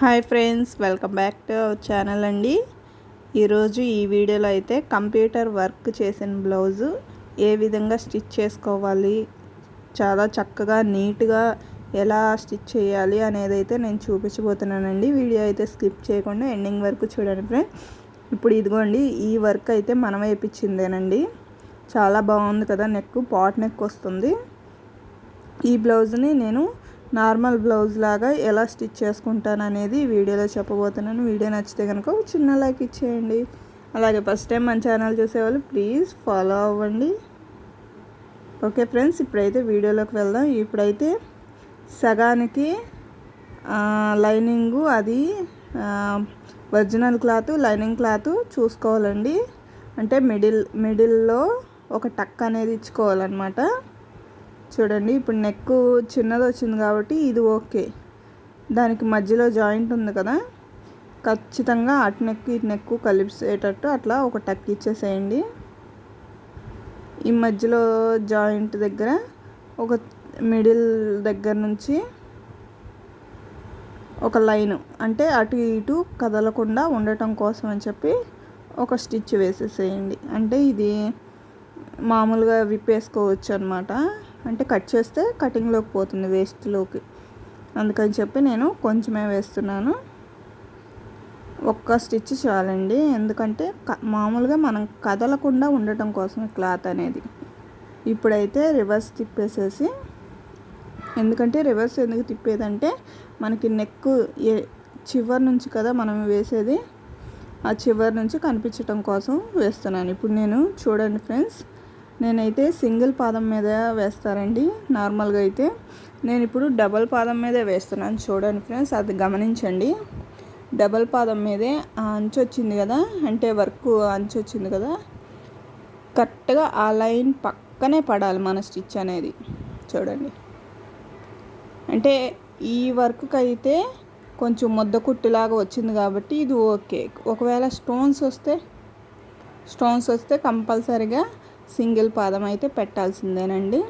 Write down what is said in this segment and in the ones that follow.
Hi friends welcome back to our channel అండి. ఈరోజు ఈ వీడియోలో అయితే కంప్యూటర్ వర్క్ చేసిన బ్లౌజు ఏ విధంగా స్టిచ్ చేసుకోవాలి చాలా చక్కగా నీట్గా ఎలా స్టిచ్ చేయాలి అనేది అయితే నేను చూపించబోతున్నానండి. వీడియో అయితే స్కిప్ చేయకుండా ఎండింగ్ వరకు చూడండి ఫ్రెండ్ ఇప్పుడు ఇదిగోండి ఈ వర్క్ అయితే మనం వేయించిందేనండి చాలా బాగుంది కదా నెక్ పాట్ నెక్ వస్తుంది. ఈ బ్లౌజ్ని నేను నార్మల్ బ్లౌజ్ లాగా ఎలా స్టిచ్ చేసుకుంటాను అనేది వీడియోలో చెప్పబోతున్నాను. వీడియో నచ్చితే కనుక చిన్న లైక్ ఇచ్చేయండి. అలాగే ఫస్ట్ టైం మన ఛానల్ చూసేవాళ్ళు ప్లీజ్ ఫాలో అవ్వండి. ఓకే ఫ్రెండ్స్ ఇప్పుడైతే వీడియోలోకి వెళ్దాం. ఇప్పుడైతే సగానికి లైనింగు అది ఒరిజినల్ క్లాత్ లైనింగ్ క్లాత్ చూసుకోవాలండి. అంటే మిడిల్ మిడిల్లో ఒక టక్ అనేది ఇచ్చుకోవాలన్నమాట. చూడండి ఇప్పుడు నెక్ చిన్నది వచ్చింది కాబట్టి ఇది ఓకే దానికి మధ్యలో జాయింట్ ఉంది కదా. ఖచ్చితంగా అటు నెక్ ఇటు నెక్ కలిపేటట్టు అట్లా ఒక టక్ ఇచ్చేసేయండి. ఈ మధ్యలో జాయింట్ దగ్గర ఒక మిడిల్ దగ్గర నుంచి ఒక లైన్ అంటే అటు ఇటు కదలకుండా ఉండటం కోసం అని చెప్పి ఒక స్టిచ్ వేసేసేయండి. అంటే ఇది మామూలుగా విప్పేసుకోవచ్చు అనమాట అంటే కట్ చేస్తే కటింగ్లోకి పోతుంది వేస్ట్లోకి. అందుకని చెప్పి నేను కొంచెమే వేస్తున్నాను. ఒక్క స్టిచ్ చాలండి. ఎందుకంటే మామూలుగా మనం కదలకుండా ఉండటం కోసం క్లాత్ అనేది. ఇప్పుడైతే రివర్స్ తిప్పేసేసి ఎందుకంటే రివర్స్ ఎందుకు తిప్పేదంటే మనకి నెక్ ఏ చివరి నుంచి కదా మనం వేసేది ఆ చివరి నుంచి కనిపించటం కోసం వేస్తున్నాను. ఇప్పుడు నేను చూడండి ఫ్రెండ్స్ నేనైతే సింగిల్ పాదం మీద వేస్తారండి నార్మల్గా అయితే. నేను ఇప్పుడు డబల్ పాదం మీదే వేస్తున్నాను చూడండి ఫ్రెండ్స్ అది గమనించండి. డబల్ పాదం మీదే ఆ అంచు వచ్చింది కదా అంటే వర్క్ అంచు వచ్చింది కదా కరెక్ట్గా ఆ లైన్ పక్కనే పడాలి మన స్టిచ్ అనేది చూడండి. అంటే ఈ వర్క్కి అయితే కొంచెం ముద్ద కుట్టులాగా వచ్చింది కాబట్టి ఇది ఓకే. ఒకవేళ స్టోన్స్ వస్తే స్టోన్స్ వస్తే కంపల్సరిగా సింగిల్ పాదం అయితే పెట్టాల్సిందేనండి.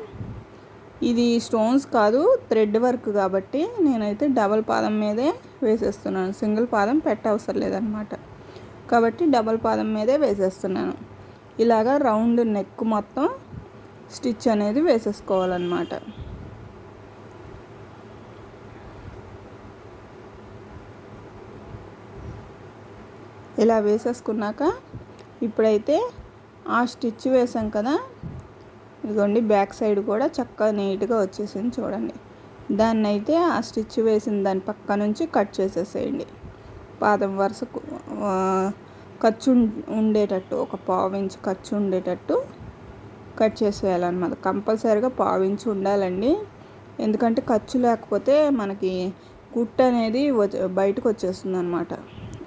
ఇది స్టోన్స్ కాదు థ్రెడ్ వర్క్ కాబట్టి నేనైతే డబల్ పాదం మీదే వేసేస్తున్నాను. సింగిల్ పాదం పెట్టవసరం లేదనమాట. కాబట్టి డబల్ పాదం మీదే వేసేస్తున్నాను. ఇలాగా రౌండ్ నెక్ మొత్తం స్టిచ్ అనేది వేసేసుకోవాలన్నమాట. ఇలా వేసేసుకున్నాక ఇప్పుడైతే ఆ స్టిచ్ వేసాం కదా. ఇదిగోండి బ్యాక్ సైడ్ కూడా చక్కగా నీట్గా వచ్చేసింది చూడండి. దాన్ని అయితే ఆ స్టిచ్ వేసిన దాని పక్క నుంచి కట్ చేసేసేయండి. పాదం వరుసకు ఖర్చు ఉండేటట్టు ఒక పావు ఇంచు ఖర్చు ఉండేటట్టు కట్ చేసేయాలన్నమాట. కంపల్సరీగా పావు ఉండాలండి. ఎందుకంటే ఖర్చు లేకపోతే మనకి కుట్ అనేది బయటకు వచ్చేస్తుంది అనమాట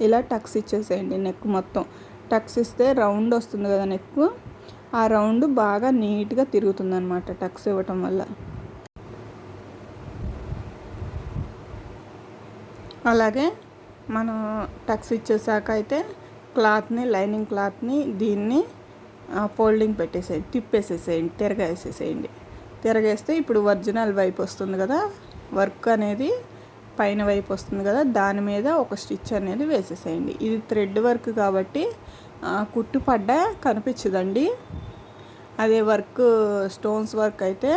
ఇలా టక్స్ ఇచ్చేసేయండి నెక్ మొత్తం. టక్స్ ఇస్తే రౌండ్ వస్తుంది కదా నెక్. ఆ రౌండ్ బాగా నీట్గా తిరుగుతుంది అనమాట టక్స్ ఇవ్వటం వల్ల. అలాగే మనం టక్స్ ఇచ్చేసాక అయితే క్లాత్ని లైనింగ్ క్లాత్ని దీన్ని ఫోల్డింగ్ పెట్టేసేయండి తిప్పేసేసేయండి తిరగేసేసేయండి. తిరగేస్తే ఇప్పుడు ఒరిజినల్ వైపు వస్తుంది కదా వర్క్ అనేది పైన వైపు వస్తుంది కదా దాని మీద ఒక స్టిచ్ అనేది వేసేసేయండి. ఇది థ్రెడ్ వర్క్ కాబట్టి కుట్టు పడ్డ కనిపించదండి. అదే వర్క్ స్టోన్స్ వర్క్ అయితే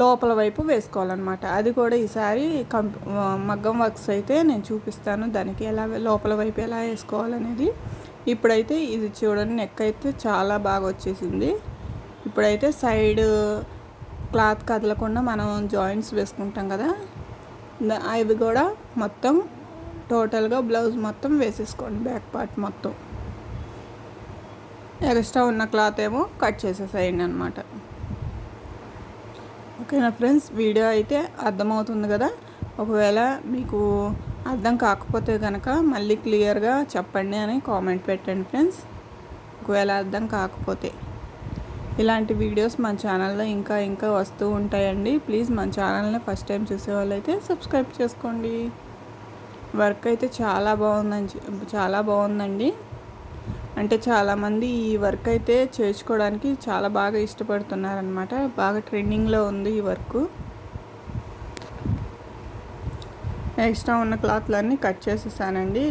లోపల వైపు వేసుకోవాలన్నమాట. అది కూడా ఈసారి కం మగ్గం వర్క్స్ అయితే నేను చూపిస్తాను. దానికి ఎలా లోపల వైపు ఎలా వేసుకోవాలనేది. ఇప్పుడైతే ఇది చూడండి నెక్ అయితే చాలా బాగా వచ్చేసింది. ఇప్పుడైతే సైడ్ క్లాత్ కదలకుండా మనం జాయింట్స్ వేసుకుంటాం కదా అవి కూడా మొత్తం టోటల్గా బ్లౌజ్ మొత్తం వేసేసుకోండి బ్యాక్ పార్ట్ మొత్తం. ఎక్స్ట్రా ఉన్న క్లాత్ ఏమో కట్ చేసేసేయండి అనమాట ఓకేనా ఫ్రెండ్స్? వీడియో అయితే అర్థమవుతుంది కదా? ఒకవేళ మీకు అర్థం కాకపోతే కనుక మళ్ళీ క్లియర్గా చెప్పండి అని కామెంట్ పెట్టండి ఫ్రెండ్స్. ఒకవేళ అర్థం కాకపోతే. ఇలాంటి వీడియోస్ మన ఛానల్లో ఇంకా ఇంకా వస్తూ ఉంటాయండి. ప్లీజ్ మన ఛానల్ని ఫస్ట్ టైం చూసే వాళ్ళైతే సబ్స్క్రైబ్ చేసుకోండి. వర్క్ అయితే చాలా బాగుందని చాలా బాగుందండి. అంటే చాలామంది ఈ వర్క్ అయితే చేర్చుకోవడానికి చాలా బాగా ఇష్టపడుతున్నారనమాట బాగా ట్రెండింగ్లో ఉంది ఈ వర్క్. ఎక్స్ట్రా ఉన్న క్లాత్లన్నీ కట్ చేసేసానండి.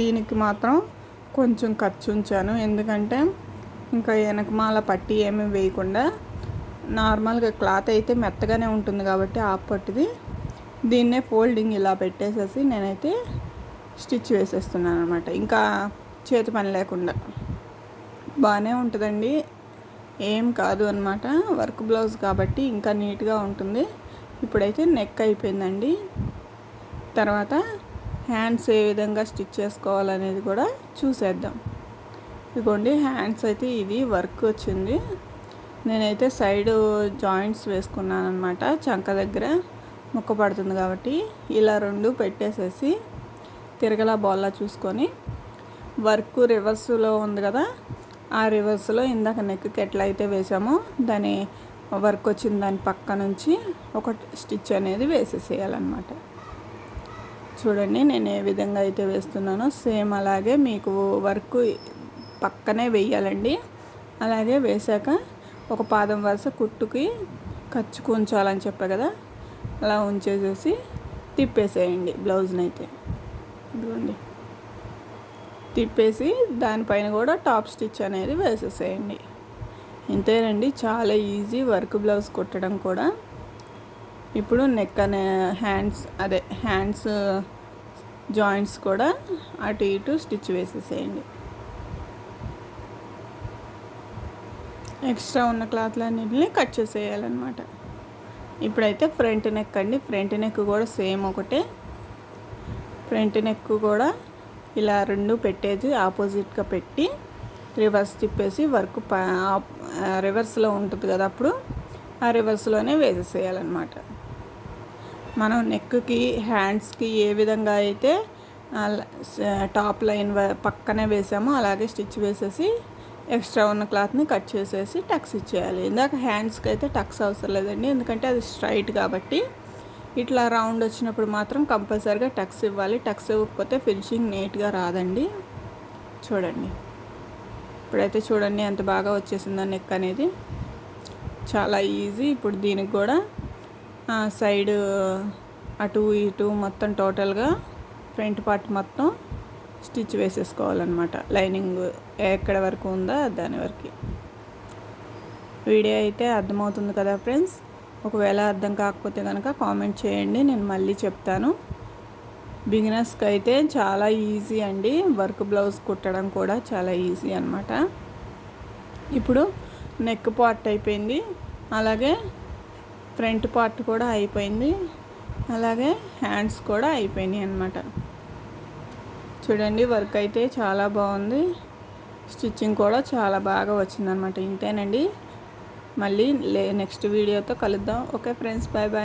దీనికి మాత్రం కొంచెం ఖర్చు ఉంచాను. ఎందుకంటే ఇంకా వెనకమాల పట్టి ఏమీ వేయకుండా నార్మల్గా క్లాత్ అయితే మెత్తగానే ఉంటుంది కాబట్టి ఆ పట్టిది. దీన్నే ఫోల్డింగ్ ఇలా పెట్టేసేసి నేనైతే స్టిచ్ వేసేస్తున్నాను అనమాట ఇంకా చేతి పని లేకుండా. బాగానే ఉంటుందండి. ఏం కాదు అనమాట వర్క్ బ్లౌజ్ కాబట్టి ఇంకా నీట్గా ఉంటుంది. ఇప్పుడైతే నెక్ అయిపోయిందండి. తర్వాత హ్యాండ్స్ ఏ విధంగా స్టిచ్ చేసుకోవాలనేది కూడా చూసేద్దాం. ఇదిగోండి హ్యాండ్స్ అయితే ఇది వర్క్ వచ్చింది. నేనైతే సైడ్ జాయింట్స్ వేసుకున్నాను అనమాట చంక దగ్గర ముక్క పడుతుంది కాబట్టి ఇలా రెండు పెట్టేసేసి తిరగలా బాల్లా చూసుకొని. వర్క్ రివర్స్లో ఉంది కదా ఆ రివర్స్లో ఇందాక నెక్కి ఎట్లా అయితే వేసామో దాని వర్క్ వచ్చిన దాని పక్క నుంచి ఒక స్టిచ్ అనేది వేసేసేయాలన్నమాట. చూడండి నేను ఏ విధంగా అయితే వేస్తున్నానో సేమ్ అలాగే మీకు వర్క్ పక్కనే వేయాలండి. అలాగే వేసాక ఒక పాదం వరుస కుట్టుకి ఖర్చుకు ఉంచాలని చెప్పా కదా అలా ఉంచేసేసి తిప్పేసేయండి బ్లౌజ్ని అయితే. ఇదిగోండి. తిప్పేసి దానిపైన కూడా టాప్ స్టిచ్ అనేది వేసేసేయండి. ఇంతేనండి చాలా ఈజీ వర్క్ బ్లౌజ్ కుట్టడం కూడా. ఇప్పుడు నెక్ అనే హ్యాండ్స్ అదే హ్యాండ్స్ జాయింట్స్ కూడా అటు ఇటు స్టిచ్ వేసేసేయండి. ఎక్స్ట్రా ఉన్న క్లాత్లన్నింటిని కట్ చేసేయాలన్నమాట. ఇప్పుడైతే ఫ్రంట్ నెక్ అండి. ఫ్రంట్ నెక్ కూడా సేమ్ ఒకటే. ఫ్రంట్ నెక్ కూడా ఇలా రెండు పెట్టేసి ఆపోజిట్గా పెట్టి రివర్స్ తిప్పేసి వర్క్ రివర్స్లో ఉంటుంది కదా అప్పుడు ఆ రివర్స్లోనే వేసేసేయాలన్నమాట. మనం నెక్కి హ్యాండ్స్కి ఏ విధంగా అయితే టాప్ లైన్ పక్కనే వేసామో అలాగే స్టిచ్ వేసేసి ఎక్స్ట్రా ఉన్న క్లాత్ని కట్ చేసేసి టక్స్ ఇచ్చేయాలి. ఇందాక హ్యాండ్స్కి అయితే టక్స్ అవసరం లేదండి. ఎందుకంటే అది స్ట్రైట్ కాబట్టి ఇట్లా రౌండ్ వచ్చినప్పుడు మాత్రం కంపల్సరీగా టక్స్ ఇవ్వాలి. టక్స్ ఇవ్వకపోతే ఫినిషింగ్ నీట్గా రాదండి. చూడండి. ఇప్పుడైతే చూడండి ఎంత బాగా వచ్చేసిందో నెక్ అనేది. చాలా ఈజీ. ఇప్పుడు దీనికి కూడా సైడ్ అటు ఇటు మొత్తం టోటల్గా ఫ్రంట్ పార్ట్ మొత్తం స్టిచ్ వేసేసుకోవాలన్నమాట. లైనింగ్ ఎక్కడ వరకు ఉందో దాని వరకు. వీడియో అయితే అర్థమవుతుంది కదా ఫ్రెండ్స్? ఒకవేళ అర్థం కాకపోతే కనుక కామెంట్ చేయండి నేను మళ్ళీ చెప్తాను. బిగినర్స్కి అయితే చాలా ఈజీ అండి. వర్క్ బ్లౌజ్ కుట్టడం కూడా చాలా ఈజీ అనమాట ఇప్పుడు నెక్ పార్ట్ అయిపోయింది. అలాగే ఫ్రంట్ పార్ట్ కూడా అయిపోయింది. అలాగే హ్యాండ్స్ కూడా అయిపోయినాయి అనమాట చూడండి వర్క్ అయితే చాలా బాగుంది. స్టిచ్చింగ్ కూడా చాలా బాగా వచ్చిందనమాట ఇంతేనండి. మళ్ళీ లే నెక్స్ట్ వీడియోతో కలుద్దాం. Okay friends bye bye.